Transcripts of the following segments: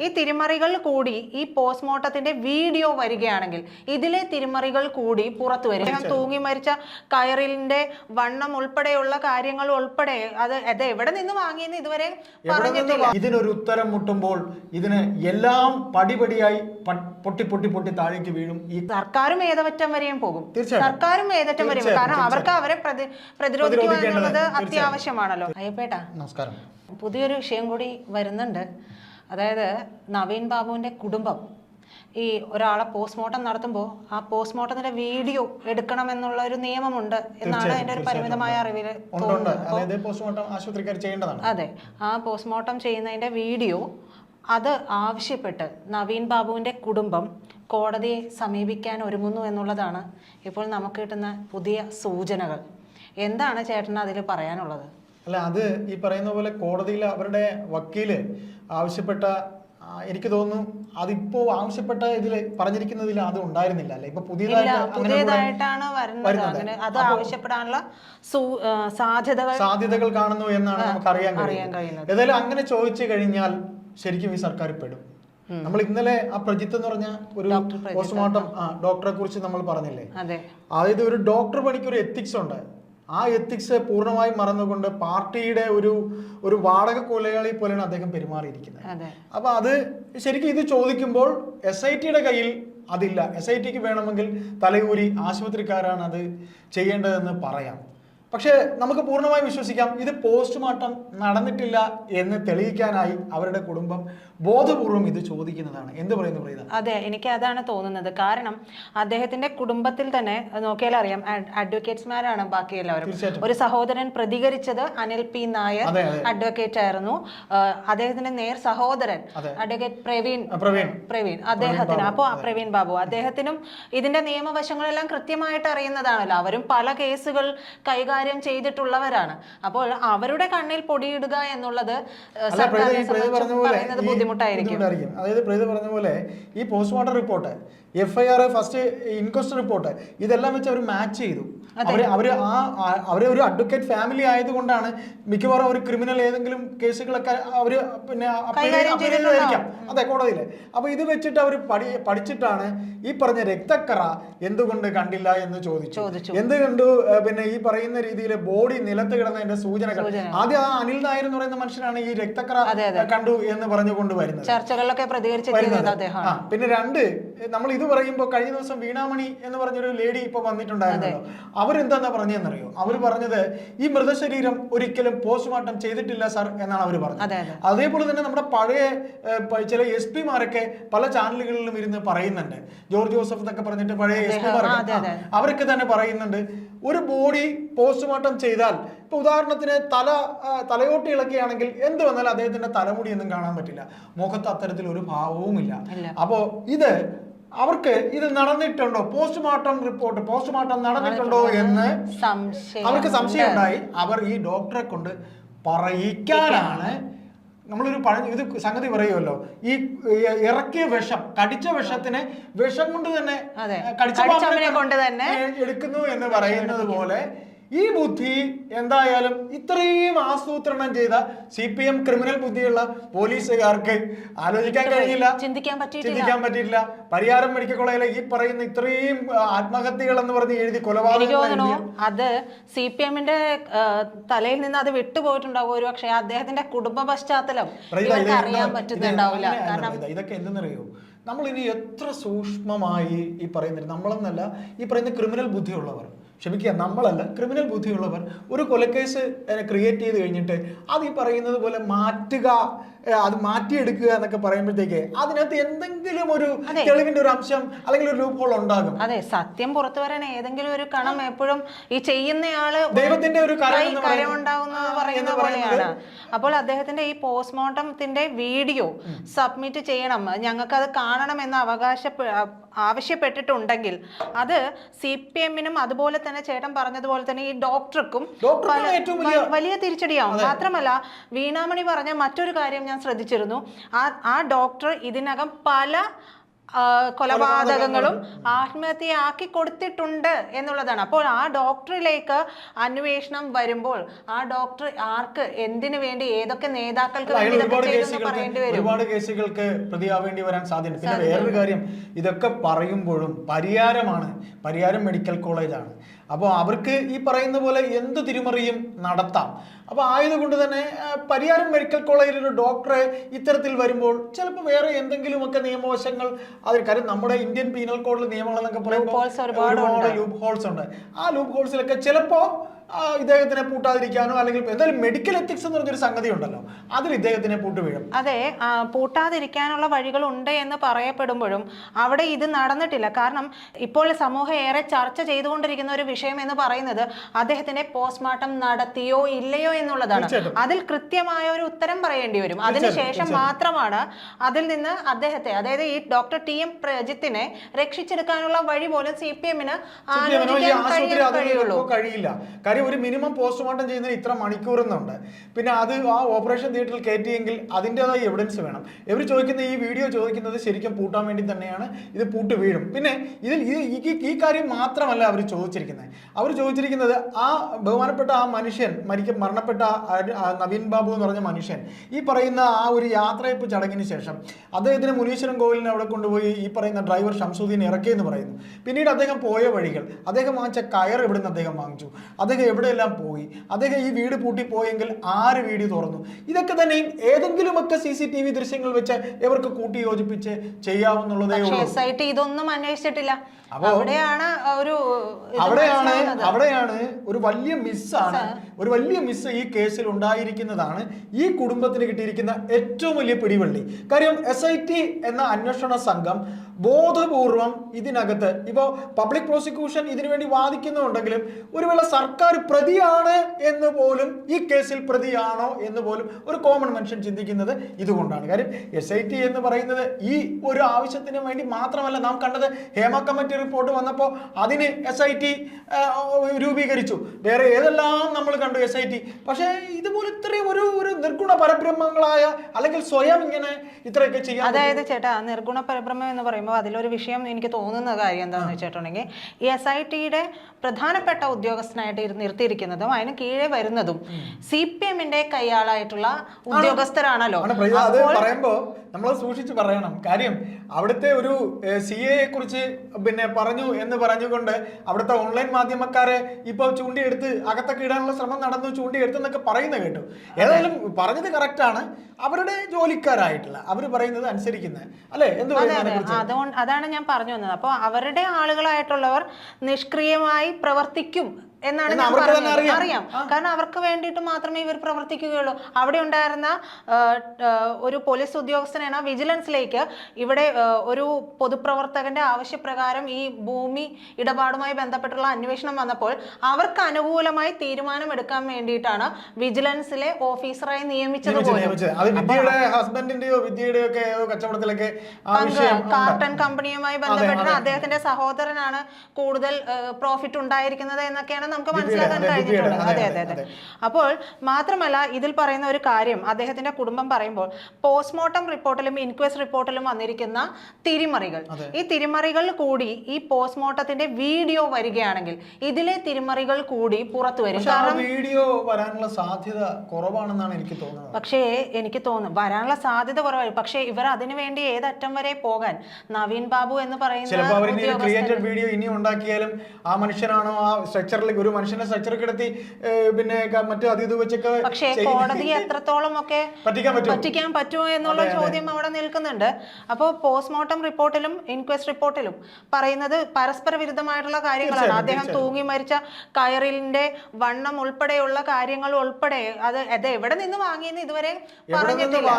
ഈ തിരിമറികൾ കൂടി ഈ പോസ്റ്റ്മോർട്ടത്തിന്റെ വീഡിയോ വരികയാണെങ്കിൽ ഇതിലെ തിരിമറികൾ കൂടി പുറത്തു വരും. തൂങ്ങി മരിച്ച കയറിലിന്റെ വണ്ണം ഉൾപ്പെടെയുള്ള കാര്യങ്ങൾ ഉൾപ്പെടെ അത് അത് എവിടെ നിന്ന് വാങ്ങിയെന്ന് ഇതുവരെ പറഞ്ഞിട്ടില്ല. ഇതിനൊരു ഉത്തരം മുട്ടുമ്പോൾ ഇതിന് എല്ലാം പടിപടിയായി പൊട്ടി പൊട്ടി പൊട്ടി താഴേക്ക് വീഴും. ഈ സർക്കാരും ഏതവറ്റം വരെയും പോകും. സർക്കാരും ഏതറ്റം വരെയും കാരണം അവർക്ക് അവരെ പ്രതി- പ്രതിരോധിക്കുക എന്നുള്ളത് അത്യാവശ്യമാണല്ലോ. അയ്യപ്പേട്ടാ നമസ്കാരം. പുതിയൊരു വിഷയം കൂടി വരുന്നുണ്ട്. അതായത് നവീൻ ബാബുവിന്റെ കുടുംബം. ഈ ഒരാളെ പോസ്റ്റ്മോർട്ടം നടത്തുമ്പോൾ ആ പോസ്റ്റ്മോർട്ടത്തിന്റെ വീഡിയോ എടുക്കണം എന്നുള്ള ഒരു നിയമമുണ്ട് എന്നാണ് എന്റെ ഒരു പരിമിതമായ അറിവിൽ അതെ. ആ പോസ്റ്റ്മോർട്ടം ചെയ്യുന്നതിന്റെ വീഡിയോ അത് ആവശ്യപ്പെട്ട് നവീൻ ബാബുവിന്റെ കുടുംബം കോടതിയെ സമീപിക്കാൻ ഒരുങ്ങുന്നു എന്നുള്ളതാണ് ഇപ്പോൾ നമുക്ക് കിട്ടുന്ന പുതിയ സൂചനകൾ. എന്താണ് ചേട്ടന് അതിൽ പറയാനുള്ളത്? അല്ല അത് ഈ പറയുന്ന പോലെ കോടതിയിൽ അവരുടെ വക്കീൽ ആവശ്യപ്പെട്ട എനിക്ക് തോന്നുന്നു അതിപ്പോ ആവശ്യപ്പെട്ട ഇതിൽ പറഞ്ഞിരിക്കുന്നതിൽ അത് ഉണ്ടായിരുന്നില്ല. അല്ലെ? ഇപ്പൊ പുതിയതായിട്ടാണ് വരുന്നത്. അത് ആവശ്യപ്പെടാനുള്ള സാധ്യതകൾ സാധ്യതകൾ കാണുന്നു എന്നാണ് നമുക്ക് അറിയാൻ കഴിയുന്നത്. ഏതായാലും അങ്ങനെ ചോദിച്ചു കഴിഞ്ഞാൽ ശരിക്കും ഈ സർക്കാർ പെടും. നമ്മൾ ഇന്നലെ ആ പ്രജിത്ത് എന്ന് പറഞ്ഞ ഒരു പോസ്റ്റ്മോർട്ടം ഡോക്ടറെ കുറിച്ച് നമ്മൾ പറഞ്ഞില്ലേ? അതെ. അതായത് ഒരു ഡോക്ടർ പണിക്ക് ഒരു എത്തിക്സ് ഉണ്ട്. ആ എത്തിക്സ് പൂർണമായും മറന്നുകൊണ്ട് പാർട്ടിയുടെ ഒരു ഒരു വാടക കൊലയാളി പോലെയാണ് അദ്ദേഹം പെരുമാറിയിരിക്കുന്നത്. അപ്പൊ അത് ശരിക്കും ഇത് ചോദിക്കുമ്പോൾ എസ് ഐ ടിയുടെ കയ്യിൽ അതില്ല. എസ് ഐ ടിക്ക് വേണമെങ്കിൽ തലയൂരി ആശുപത്രിക്കാരാണ് അത് ചെയ്യേണ്ടതെന്ന് പറയാം. പക്ഷേ നമുക്ക് പൂർണമായി വിശ്വസിക്കാം ഇത് പോസ്റ്റ്മോർട്ടം നടന്നിട്ടില്ല എന്ന് തെളിയിക്കാനായി അവരുടെ കുടുംബം ബോധപൂർവം ഇത് ചോദിക്കുന്നതാണ്. എന്ത് പറയുന്നു പ്രീത? അതെ എനിക്ക് അതാണ് തോന്നുന്നത്. കാരണം അദ്ദേഹത്തിന്റെ കുടുംബത്തിൽ തന്നെ നോക്കിയാൽ അറിയാം അഡ്വക്കേറ്റ്സ്മാരാണ് ബാക്കി എല്ലാവരും. ഒരു സഹോദരൻ പ്രതികരിച്ചത് അനിൽ പി. നായർ അഡ്വക്കേറ്റ് ആയിരുന്നു. അദ്ദേഹത്തിന്റെ നേർ സഹോദരൻ അഡ്വക്കേറ്റ് പ്രവീൺ പ്രവീൺ. പ്രവീൺ അദ്ദേഹത്തിന്. അപ്പോൾ പ്രവീൺ ബാബു. അദ്ദേഹത്തിനും ഇതിന്റെ നിയമവശങ്ങളെല്ലാം കൃത്യമായിട്ട് അറിയുന്നതാണല്ലോ. അവരും പല കേസുകൾ കൈകാര്യം ചെയ്തിട്ടുള്ളവരാണ്. അപ്പോൾ അവരുടെ കണ്ണിൽ പൊടിയിടുക എന്നുള്ളത് സർക്കാരിനെ സംബന്ധിച്ച് പറയുന്നത് ബുദ്ധിമുട്ടായിരിക്കും. ബുദ്ധിമുട്ടായിരിക്കും. അതായത് പ്രതി പറഞ്ഞ പോലെ ഈ postmortem report F I R first inquest report ഇതെല്ലാം വെച്ച് അവർ മാച്ച് ചെയ്തു. അവർ അവർ ആ അവർ ഒരു അഡ്വക്കേറ്റ് ഫാമിലി ആയതുകൊണ്ടാണ് മിക്കവാറും ഒരു ക്രിമിനൽ ഏതെങ്കിലും കേസുകളൊക്കെ അവർ പിന്നെ അതെ കോടതിയിൽ. അപ്പൊ ഇത് വെച്ചിട്ട് അവർ പഠി പഠിച്ചിട്ടാണ് ഈ പറഞ്ഞ രക്തക്കറ എന്തുകൊണ്ട് കണ്ടില്ല എന്ന് ചോദിച്ചു. എന്ത് കണ്ടു? പിന്നെ ഈ പറയുന്ന രീതിയിൽ ബോഡി നിലത്ത് കിടന്നതിന്റെ സൂചനകൾ. സൂചന. ആദ്യം ആ അനിൽ നായർ എന്ന് പറയുന്ന മനുഷ്യനാണ് ഈ രക്തക്കറ. കണ്ടു എന്ന് പറഞ്ഞുകൊണ്ട് വരുന്നത്. ചർച്ചകളിലൊക്കെ പ്രതികരിച്ചു പിന്നെ രണ്ട് നമ്മൾ ഇത് പറയുമ്പോൾ കഴിഞ്ഞ ദിവസം വീണാമണി എന്ന് പറഞ്ഞൊരു ലേഡി ഇപ്പൊ വന്നിട്ടുണ്ടായിരുന്നല്ലോ. അവരെന്താന്നാ പറഞ്ഞതെന്നറിയോ അവർ പറഞ്ഞത് ഈ മൃതശരീരം ഒരിക്കലും പോസ്റ്റ്മോർട്ടം ചെയ്തിട്ടില്ല സർ എന്നാണ് അവർ പറഞ്ഞത്. അതെ അതെ. അതേപോലെ തന്നെ നമ്മുടെ പഴയ ചില എസ് പിമാരൊക്കെ പല ചാനലുകളിലും ഇരുന്ന് പറയുന്നുണ്ട്. ജോർജ് ജോസഫ് എന്നൊക്കെ പറഞ്ഞിട്ട് പഴയ എസ് പിമാരൊക്കെ. അവരൊക്കെ തന്നെ പറയുന്നുണ്ട്. ഒരു ബോഡി പോസ്റ്റ്മോർട്ടം ചെയ്താൽ ഇപ്പൊ ഉദാഹരണത്തിന് തല തലയോട്ട് ഇളക്കുകയാണെങ്കിൽ എന്ത് വന്നാലും അദ്ദേഹത്തിന്റെ തലമുടി ഒന്നും കാണാൻ പറ്റില്ല. മുഖത്ത് അത്തരത്തിൽ ഒരു ഭാവവുമില്ല. ഇല്ല. അപ്പോ ഇത് അവർക്ക് ഇത് നടന്നിട്ടുണ്ടോ? പോസ്റ്റ്മോർട്ടം റിപ്പോർട്ട് പോസ്റ്റ്മോർട്ടം നടന്നിട്ടുണ്ടോ എന്ന് അവർക്ക് സംശയം ഉണ്ടായി അവർ ഈ ഡോക്ടറെ കൊണ്ട് പറയിക്കാനാണ്. നമ്മളൊരു പഴ ഇത് സംഗതി പറയുമല്ലോ. ഈ ഇറക്കിയ വിഷം കടിച്ച വിഷത്തിന് വിഷം കൊണ്ട് തന്നെ കടിച്ച കൊണ്ട് തന്നെ എടുക്കുന്നു എന്ന് പറയുന്നത് പോലെ ഈ ബുദ്ധി എന്തായാലും ഇത്രയും ആസൂത്രണം ചെയ്ത സി പി എം ക്രിമിനൽ ബുദ്ധിയുള്ള പോലീസുകാർക്ക് ആലോചിക്കാൻ കഴിഞ്ഞില്ല ചിന്തിക്കാൻ പറ്റിയില്ല പരിഹാരം മെഡിക്കൽ കോളേജിലെ ഈ പറയുന്ന ഇത്രയും ആത്മഹത്യകൾ എന്ന് പറഞ്ഞ് എഴുതി എഴുതിയ അത് സി പി എമ്മിന്റെ തലയിൽ നിന്ന് അത് വിട്ടുപോയിട്ടുണ്ടാവും ഒരു പക്ഷേ അദ്ദേഹത്തിന്റെ കുടുംബ പശ്ചാത്തലം. അറിയാൻ പറ്റുന്നുണ്ടാവില്ല. കാരണം ഇതൊക്കെ എന്തെന്നറിയോ? നമ്മൾ ഇനി എത്ര സൂക്ഷ്മമായി ഈ പറയുന്നത് നമ്മളെന്നല്ല ഈ പറയുന്ന ക്രിമിനൽ ബുദ്ധിയുള്ളവർ. ക്ഷമിക്കുക നമ്മളല്ല ക്രിമിനൽ ബുദ്ധിയുള്ളവർ ഒരു കൊലക്കേസ് ക്രിയേറ്റ് ചെയ്ത് കഴിഞ്ഞിട്ട് അത് ഈ പറയുന്നത് പോലെ മാറ്റുക അത് മാറ്റിയെടുക്കുക എന്നൊക്കെ പറയുമ്പോഴത്തേക്ക് അതിനകത്ത് എന്തെങ്കിലും ഒരു. തെളിവിന്റെ ഒരു അംശം അല്ലെങ്കിൽ ഒരു ലൂപ്പ് ഹോൾ ഉണ്ടാകും. അതെ സത്യം പുറത്തു വരാൻ ഏതെങ്കിലും ഒരു കണം എപ്പോഴും ഈ ചെയ്യുന്നയാൾ ദൈവത്തിന്റെ ഒരു കരമുണ്ടാവുന്നത് പറയുന്ന പോലെയാണ്. അപ്പോൾ അദ്ദേഹത്തിന്റെ ഈ പോസ്റ്റ്മോർട്ടത്തിന്റെ വീഡിയോ സബ്മിറ്റ് ചെയ്യണം. ഞങ്ങൾക്ക് അത് കാണണം എന്ന് അവകാശ ആവശ്യപ്പെട്ടിട്ടുണ്ടെങ്കിൽ അത് സി പി എമ്മിനും അതുപോലെ തന്നെ ചേട്ടൻ പറഞ്ഞതുപോലെ തന്നെ ഈ ഡോക്ടർക്കും വലിയ തിരിച്ചടിയാവും. മാത്രമല്ല വീണാമണി പറഞ്ഞ മറ്റൊരു കാര്യം ഞാൻ ശ്രദ്ധിച്ചിരുന്നു. ആ ആ ഡോക്ടർ ഇതിനകം പല കൊലപാതകങ്ങളും ആത്മഹത്യയാക്കി കൊടുത്തിട്ടുണ്ട് എന്നുള്ളതാണ്. അപ്പോൾ ആ ഡോക്ടറിലേക്ക് അന്വേഷണം വരുമ്പോൾ ആ ഡോക്ടർ ആർക്ക് എന്തിനു വേണ്ടി ഏതൊക്കെ നേതാക്കൾക്ക് വേണ്ടി ഒരുപാട് കേസുകൾക്ക് പ്രതിയാവേണ്ടി വരാൻ സാധ്യത പിന്നെ വേറൊരു കാര്യം ഇതൊക്കെ പറയുമ്പോഴും പരിയാരമാണ്. പരിയാരം മെഡിക്കൽ കോളേജാണ്. അപ്പോൾ അവർക്ക് ഈ പറയുന്ന പോലെ എന്ത് തിരിമറിയും നടത്താം. അപ്പോൾ ആയതുകൊണ്ട് തന്നെ പരിയാരം മെഡിക്കൽ കോളേജിൽ ഒരു ഡോക്ടറെ ഇത്തരത്തിൽ വരുമ്പോൾ ചിലപ്പോൾ വേറെ എന്തെങ്കിലുമൊക്കെ നിയമവശങ്ങൾ അതിൽ കാര്യം നമ്മുടെ ഇന്ത്യൻ പീനൽ കോഡിൽ നിയമങ്ങൾ എന്നൊക്കെ പറയുമ്പോൾ ഒരുപാട് ലൂപ്പ് ഹോൾസ് ഉണ്ട്. ആ ലൂപ്പ് ഹോൾസിലൊക്കെ ചിലപ്പോൾ ഇദ്ദേഹത്തിനെ പൂട്ടാതിരിക്കാനോ അല്ലെങ്കിൽ എന്തായാലും മെഡിക്കൽ എത്തിക്സ് എന്ന് പറഞ്ഞൊരു സംഗതി ഉണ്ടല്ലോ അതിൽ ഇദ്ദേഹത്തിനെ പൂട്ട് വീഴും. അതെ പൂട്ടാതിരിക്കാനുള്ള വഴികൾ ഉണ്ട് എന്ന് പറയപ്പെടുമ്പോഴും അവിടെ ഇത് നടന്നിട്ടില്ല. കാരണം ഇപ്പോൾ സമൂഹം ഏറെ ചർച്ച ചെയ്തുകൊണ്ടിരിക്കുന്ന ഒരു വിഷയം എന്ന് പറയുന്നത് അദ്ദേഹത്തിന്റെ പോസ്റ്റ്മോർട്ടം നടത്തിയോ ഇല്ലയോ എന്നുള്ളതാണ്. അതിൽ കൃത്യമായ ഒരു ഉത്തരം പറയേണ്ടി വരും. അതിനുശേഷം മാത്രമാണ് അതിൽ നിന്ന് അദ്ദേഹത്തെ അതായത് ഈ ഡോക്ടർ ടി എം പ്രജിത്തിനെ രക്ഷിച്ചെടുക്കാനുള്ള വഴി പോലും സി പി എമ്മിന് ആലോചിക്കാൻ കഴിയുള്ളൂ. കഴിയില്ല. കാര്യം ഒരു മിനിമം പോസ്റ്റ്മോർട്ടം ചെയ്യുന്നതിന് ഇത്ര മണിക്കൂർ എന്നുണ്ട് പിന്നെ അത് ആ ഓപ്പറേഷൻ തിയേറ്ററിൽ കയറ്റിയെങ്കിൽ അതിന്റെതായ എവിഡൻസ് വേണം. ഇവർ ചോദിക്കുന്ന ഈ വീഡിയോ ചോദിക്കുന്നത് ശരിക്കും പൂട്ടാൻ വേണ്ടി തന്നെയാണ്. ഇത് പൂട്ട് വീഴും. പിന്നെ ഇതിൽ ഈ- കാര്യം മാത്രമല്ല അവർ ചോദിച്ചിരിക്കുന്നത്. അവർ ചോദിച്ചിരിക്കുന്നത് ആ ബഹുമാനപ്പെട്ട ആ മനുഷ്യൻ മരിക്ക മരണപ്പെട്ട നവീൻ ബാബു എന്ന് പറഞ്ഞ മനുഷ്യൻ ഈ പറയുന്ന ആ ഒരു യാത്രയപ്പ് ചടങ്ങിന് ശേഷം അദ്ദേഹത്തിന് മുനീശ്വരൻ കോവിലിനെ അവിടെ കൊണ്ടുപോയി ഈ പറയുന്ന ഡ്രൈവർ ഷംസുദ്ദീൻ ഇറക്കിയെന്ന് പറയുന്നു. പിന്നീട് അദ്ദേഹം പോയ വഴികൾ അദ്ദേഹം വാങ്ങിച്ച കയർ ഇവിടുന്ന് അദ്ദേഹം വാങ്ങിച്ചു. അദ്ദേഹം എവിടെയെല്ലാം പോയി? അദ്ദേഹം ഈ വീട് പൂട്ടി പോയെങ്കിൽ ആര് വീട് തുറന്നു? ഇതൊക്കെ തന്നെ ഏതെങ്കിലുമൊക്കെ സി സി ടി വി ദൃശ്യങ്ങൾ വെച്ച് ഇവർക്ക് കൂട്ടി യോജിപ്പിച്ച് ചെയ്യാവുന്നുള്ളതേ പക്ഷേ ഉള്ളൂ. എസ് ഐ ടി ഇതൊന്നും അന്വേഷിച്ചിട്ടില്ല. അവിടെയാണ് ഒരു അവിടെയാണ് അവിടെയാണ് ഒരു വലിയ മിസ്സാണ് ഒരു വലിയ മിസ് ഈ കേസിൽ ഉണ്ടായിരിക്കുന്നതാണ്. ഈ കുടുംബത്തിന് കിട്ടിയിരിക്കുന്ന ഏറ്റവും വലിയ പിടിവള്ളി. കാര്യം എസ് ഐ ടി എന്ന അന്വേഷണ സംഘം ബോധപൂർവം ഇതിനകത്ത്. ഇപ്പോൾ പബ്ലിക് പ്രോസിക്യൂഷൻ ഇതിനുവേണ്ടി വാദിക്കുന്നുണ്ടെങ്കിലും ഒരു വേള സർക്കാർ പ്രതിയാണ് എന്ന് പോലും ഈ കേസിൽ പ്രതിയാണോ എന്ന് പോലും ഒരു കോമൺ മനുഷ്യൻ ചിന്തിക്കുന്നത് ഇതുകൊണ്ടാണ്. കാര്യം എസ് ഐ ടി എന്ന് പറയുന്നത് ഈ ഒരു ആവശ്യത്തിന് വേണ്ടി മാത്രമല്ല. നാം കണ്ടത് ഹേമ കമ്മിറ്റി റിപ്പോർട്ട് വന്നപ്പോൾ അതിന് എസ് ഐ ടി രൂപീകരിച്ചു. വേറെ ഏതെല്ലാം നമ്മൾ കണ്ടു എസ് ഐ ടി പക്ഷേ ഇതുപോലെ ഇത്രയും ഒരു ഒരു നിർഗുണ പരബ്രഹ്മങ്ങളായ അല്ലെങ്കിൽ സ്വയം ഇങ്ങനെ ഇത്രയൊക്കെ ചെയ്യാം അതായത് ചേട്ടാ നിർഗുണ പരബ്രഹ്മം എന്ന് പറയുമ്പോൾ അതിലൊരു വിഷയം എനിക്ക് തോന്നുന്ന കാര്യം എന്താണെന്ന് വെച്ചിട്ടുണ്ടെങ്കിൽ ഈ എസ് ഐ ടിയുടെ പ്രധാനപ്പെട്ട ഉദ്യോഗസ്ഥനായിട്ട് നിർത്തിയിരിക്കുന്നതും അതിന് കീഴെ വരുന്നതും സി പി എമ്മിന്റെ കൈയാളായിട്ടുള്ള ഉദ്യോഗസ്ഥരാണല്ലോ. അത് പറയുമ്പോ നമ്മൾ സൂക്ഷിച്ചു പറയണം. കാര്യം അവിടുത്തെ ഒരു സി എയെ കുറിച്ച് പിന്നെ പറഞ്ഞു എന്ന് പറഞ്ഞുകൊണ്ട് അവിടുത്തെ ഓൺലൈൻ മാധ്യമക്കാരെ ഇപ്പൊ ചൂണ്ടിയെടുത്ത് അകത്തൊക്കെ ഇടാനുള്ള ശ്രമം നടന്നു ചൂണ്ടിയെടുത്തു എന്നൊക്കെ പറയുന്നത് കേട്ടു. ഏതായാലും പറഞ്ഞത് കറക്റ്റ് ആണ് അവരുടെ ജോലിക്കാരായിട്ടുള്ള അവർ പറയുന്നത് അനുസരിക്കുന്നത് അല്ലെ? എന്ത് അതുകൊണ്ട് അതാണ് ഞാൻ പറഞ്ഞു വന്നത്. അപ്പോൾ അവരുടെ ആളുകളായിട്ടുള്ളവർ നിഷ്ക്രിയമായി പ്രവർത്തിക്കും എന്നാണ് എന്ന് ഞാൻ പറഞ്ഞത്. അറിയാം. കാരണം അവർക്ക് വേണ്ടിയിട്ട് മാത്രമേ ഇവർ പ്രവർത്തിക്കുകയുള്ളൂ. അവിടെ ഉണ്ടായിരുന്ന ഒരു പോലീസ് ഉദ്യോഗസ്ഥനാണ് വിജിലൻസിലേക്ക് ഇവിടെ ഒരു പൊതുപ്രവർത്തകന്റെ ആവശ്യപ്രകാരം ഈ ഭൂമി ഇടപാടുമായി ബന്ധപ്പെട്ടുള്ള അന്വേഷണം വന്നപ്പോൾ അവർക്ക് അനുകൂലമായി തീരുമാനം എടുക്കാൻ വേണ്ടിയിട്ടാണ് വിജിലൻസിലെ ഓഫീസറായി നിയമിച്ചത് ഹസ്ബൻഡിന്റെയോ വിദ്യയുടെയോ ഒക്കെ കച്ചവടത്തിലൊക്കെ. കാർട്ടൺ കമ്പനിയുമായി ബന്ധപ്പെട്ട് അദ്ദേഹത്തിന്റെ സഹോദരനാണ് കൂടുതൽ പ്രോഫിറ്റ് ഉണ്ടായിരിക്കുന്നത് എന്നൊക്കെയാണ് നമുക്ക് മനസ്സിലാക്കാൻ കഴിഞ്ഞിട്ടുണ്ട്. അതെ, അതെ അതെ അപ്പോൾ മാത്രമല്ല ഇതിൽ പറയുന്ന ഒരു കാര്യം അദ്ദേഹത്തിന്റെ കുടുംബം പറയുമ്പോൾ പോസ്റ്റ്മോർട്ടം റിപ്പോർട്ടിലും ഇൻക്വസ്റ്റ് റിപ്പോർട്ടിലും വന്നിരിക്കുന്ന തിരിമറികൾ. ഈ തിരിമറികൾ കൂടി ഈ പോസ്റ്റ്മോർട്ടത്തിന്റെ വീഡിയോ വരികയാണെങ്കിൽ ഇതിലെ തിരിമറികൾ കൂടി പുറത്തു വരും. കാരണം വീഡിയോ വരാനുള്ള സാധ്യത കുറവാണെന്നാണ് എനിക്ക് തോന്നുന്നത്. പക്ഷേ എനിക്ക് തോന്നുന്നു വരാനുള്ള സാധ്യത കുറവായി. പക്ഷേ ഇവർ അതിനുവേണ്ടി ഏതറ്റം വരെ പോകാൻ നവീൻ ബാബു എന്ന് പറയുന്ന വീഡിയോ ഇനി ഉണ്ടാക്കിയാലും ആ മനുഷ്യനാണോ ആ സ്ട്രക്ചറിൽ ഒരു മനുഷ്യനെ സ്ട്രക്ചർ കിടത്തി പിന്നെ മറ്റു അത് ഇത് വെച്ചൊക്കെ പക്ഷേ കോടതി എത്രത്തോളം ഒക്കെ പറ്റിക്കാൻ പറ്റുമോ? പറ്റിക്കാൻ പറ്റുമോ എന്നുള്ള ചോദ്യം അവിടെ നിൽക്കുന്നുണ്ട്. അപ്പോൾ പോസ്റ്റ്മോർട്ടം റിപ്പോർട്ടിലും ഇൻക്വസ്റ്റ് റിപ്പോർട്ടിലും പറയുന്നത് പരസ്പര വിരുദ്ധമായിട്ടുള്ള കാര്യങ്ങളാണ്. അദ്ദേഹം തൂങ്ങി മരിച്ച കയറിലിന്റെ വണ്ണം ഉൾപ്പെടെയുള്ള കാര്യങ്ങൾ ഉൾപ്പെടെ അത് അത് എവിടെ നിന്ന് വാങ്ങിയെന്ന് ഇതുവരെ പറഞ്ഞിട്ടില്ല.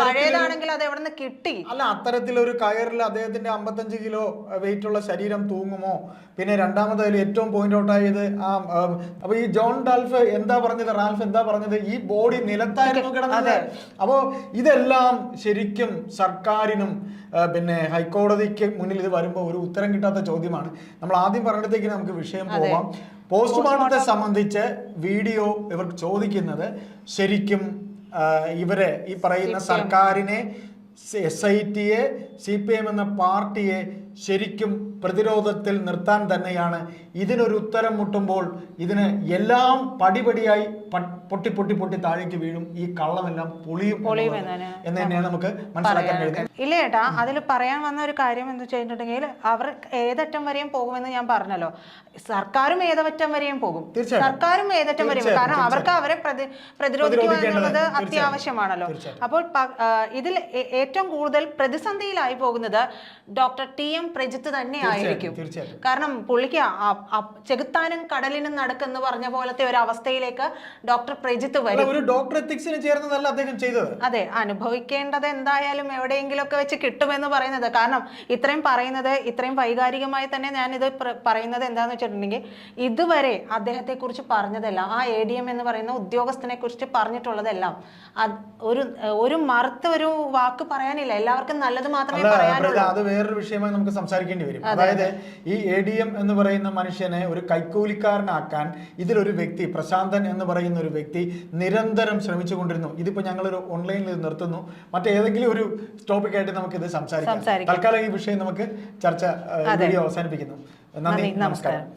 പഴയതാണെങ്കിൽ അത് എവിടെ നിന്ന് കിട്ടി? അല്ല അത്തരത്തിലൊരു കയറിൽ അദ്ദേഹത്തിന്റെ അമ്പത്തഞ്ച് കിലോ വെയിറ്റ് ഉള്ള ശരീരം തൂങ്ങുമോ? പിന്നെ രണ്ടാമത് അതിൽ ഏറ്റവും പോയിന്റ് ഔട്ട് ആയത് ആ, അപ്പൊ ഈ ജോൺ ഡാൽഫ് എന്താ പറഞ്ഞത്? റാൽഫ് എന്താ പറഞ്ഞത്? ഈ ബോഡി നിലത്തായിരുന്നു കിടന്നത്. അപ്പോ ഇതെല്ലാം ശരിക്കും സർക്കാരിനും പിന്നെ ഹൈക്കോടതിക്ക് മുന്നിൽ ഇത് വരുമ്പോൾ ഒരു ഉത്തരം കിട്ടാത്ത ചോദ്യമാണ്. നമ്മൾ ആദ്യം പറഞ്ഞിടത്തേക്ക് നമുക്ക് വിഷയം പോവാം. പോസ്റ്റ്മോർട്ടത്തെ സംബന്ധിച്ച് വീഡിയോ ഇവർ ചോദിക്കുന്നത് ശരിക്കും ഇവരെ ഈ പറയുന്ന സർക്കാരിനെ എസ് ഐ ടിയെ സി പി എം എന്ന പാർട്ടിയെ ശരിക്കും പ്രതിരോധത്തിൽ നിർത്താൻ തന്നെയാണ്. ഇതിനൊരു ഉത്തരം മുട്ടുമ്പോൾ ഇതിന് എല്ലാം പടിപടിയായി പൊട്ടി പൊട്ടി പൊട്ടി താഴേക്ക് വീഴും. ഈ കള്ളമെല്ലാം പൊളിയും എന്ന് തന്നെയാണ് നമുക്ക് മനസ്സിലാക്കാൻ കഴിയുന്നത്. ഇല്ല ചേട്ടാ അതിൽ പറയാൻ വന്ന ഒരു കാര്യം എന്ന് വെച്ചിട്ടുണ്ടെങ്കിൽ അവർ ഏതറ്റം വരെയും പോകുമെന്ന് ഞാൻ പറഞ്ഞല്ലോ. സർക്കാരും ഏതറ്റം വരെയും പോകും. സർക്കാരും ഏതറ്റം വരെയും കാരണം അവർക്ക് അവരെ പ്രതി- പ്രതിരോധിക്കുക എന്നുള്ളത് അത്യാവശ്യമാണല്ലോ. അപ്പോൾ ഇതിൽ ഏറ്റവും കൂടുതൽ പ്രതിസന്ധിയിലായി പോകുന്നത് ഡോക്ടർ ടി എം പ്രജിത്ത് തന്നെ ആയിരിക്കും. കാരണം പുള്ളിക്ക് ചെകുത്താനും കടലിനും നടക്കെന്ന് പറഞ്ഞ പോലത്തെ ഒരു അവസ്ഥയിലേക്ക് ഡോക്ടർ പ്രജിത്ത് വരും. ഒരു ഡോക്ടർ എത്തിക്സിന് ചേർന്നതല്ല അദ്ദേഹം ചെയ്തത്. അതെ അനുഭവിക്കേണ്ടത് എന്തായാലും എവിടെയെങ്കിലുമൊക്കെ വെച്ച് കിട്ടുമെന്ന് പറയുന്നത്. കാരണം ഇത്രയും പറയുന്നത് ഇത്രയും വൈകാരികമായി തന്നെ ഞാൻ ഇത് പറയുന്നത് എന്താന്ന് വെച്ചിട്ടുണ്ടെങ്കിൽ ഇതുവരെ അദ്ദേഹത്തെ കുറിച്ച് പറഞ്ഞതെല്ലാം ആ എ ഡി എം എന്ന് പറയുന്ന ഉദ്യോഗസ്ഥനെ കുറിച്ച് പറഞ്ഞിട്ടുള്ളതെല്ലാം ഒരു ഒരു മറുത്ത ഒരു വാക്ക് പറയാനില്ല. എല്ലാവർക്കും നല്ലത് മാത്രമേ പറയാനുള്ളൂ. അത് വേറൊരു വിഷയമായി നമുക്ക് സംസാരിക്കേണ്ടി വരും. അതായത് ഈ എ ഡി എം എന്ന് പറയുന്ന മനുഷ്യനെ ഒരു കൈക്കൂലിക്കാരനാക്കാൻ ഇതിലൊരു വ്യക്തി പ്രശാന്തൻ എന്ന് പറയുന്ന ഒരു വ്യക്തി നിരന്തരം ശ്രമിച്ചു ശ്രമിച്ചുകൊണ്ടിരുന്നു. ഇതിപ്പോ ഞങ്ങളൊരു ഓൺലൈനിൽ നിർത്തുന്നു. മറ്റേതെങ്കിലും ഒരു ടോപ്പിക് ആയിട്ട് നമുക്ക് ഇത് സംസാരിക്കാം. തൽക്കാലം ഈ വിഷയം നമുക്ക് ചർച്ച വീഡിയോ അവസാനിപ്പിക്കുന്നു. നന്ദി നമസ്കാരം.